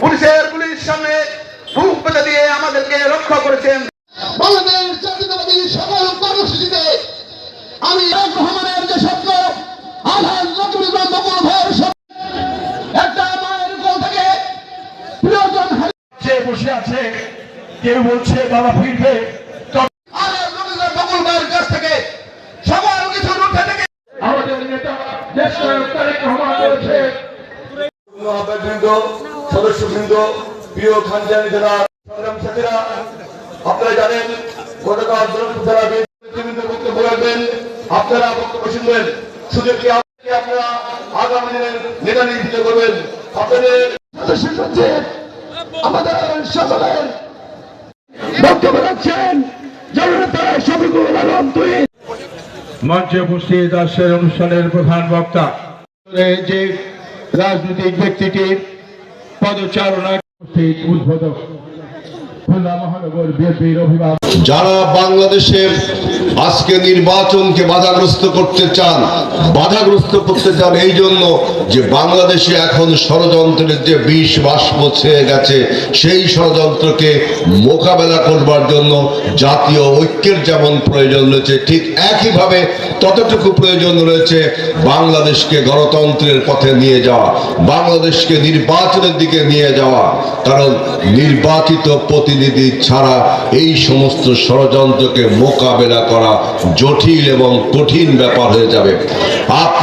পুলিশের পুলিশ সামনে বুক পেতে দিয়ে আমাদেরকে রক্ষা করেছেন। বাংলাদেশ জাতীয়তাবাদী সকল কর্মসূচিতে আমি এক রহমানের যে সত্য আধার নতুন বকুল ভাইয়ের একটা মায়ের কোল থেকে প্রিয়জন বসে আছে কেউ বলছে বাবা ফিরবে। আমাদের নেতা দেশ তারেক রহমান বলেছে আহ্বায়কবৃন্দ সদস্যবৃন্দ প্রিয় খানজানি জেলার সংগ্রাম সাথীরা আপনারা জানেন গতকাল জনপ্রিয় নেতৃবৃন্দ বক্তব্য রাখবেন আপনারা বক্তব্য শুনবেন। সুযোগ কি আপনারা আগামী দিনের নেতা নির্বাচিত করবেন? আপনাদের সদস্য আমাদের সকলের বক্তব্য রাখছেন জননেতা শফিকুল আলম তুই মঞ্চে উপস্থিত অনুষ্ঠানের প্রধান বক্তা। যে রাজনৈতিক ব্যক্তিটির পদচারণা উদ্বোধক খুলনা মহানগর বিএনপির অভিভাবক। যারা বাংলাদেশের আজকে নির্বাচনকে বাধাগ্রস্ত করতে চান, বাধাগ্রস্ত করতে চান এই জন্য যে বাংলাদেশে এখন ষড়যন্ত্রের যে বিষ বাষ্প ছেয়ে গেছে, সেই ষড়যন্ত্রকে মোকাবেলা করবার জন্য জাতীয় ঐক্যের যেমন প্রয়োজন রয়েছে, ঠিক একইভাবে ততটুকু প্রয়োজন রয়েছে বাংলাদেশকে গণতন্ত্রের পথে নিয়ে যাওয়া, বাংলাদেশকে নির্বাচনের দিকে নিয়ে যাওয়া। কারণ নির্বাচিত প্রতিনিধি ছাড়া এই সমস্ত ষড়যন্ত্রকে মোকাবেলা করা জটিল এবং কঠিন ব্যাপার হয়ে যাবে। আপনি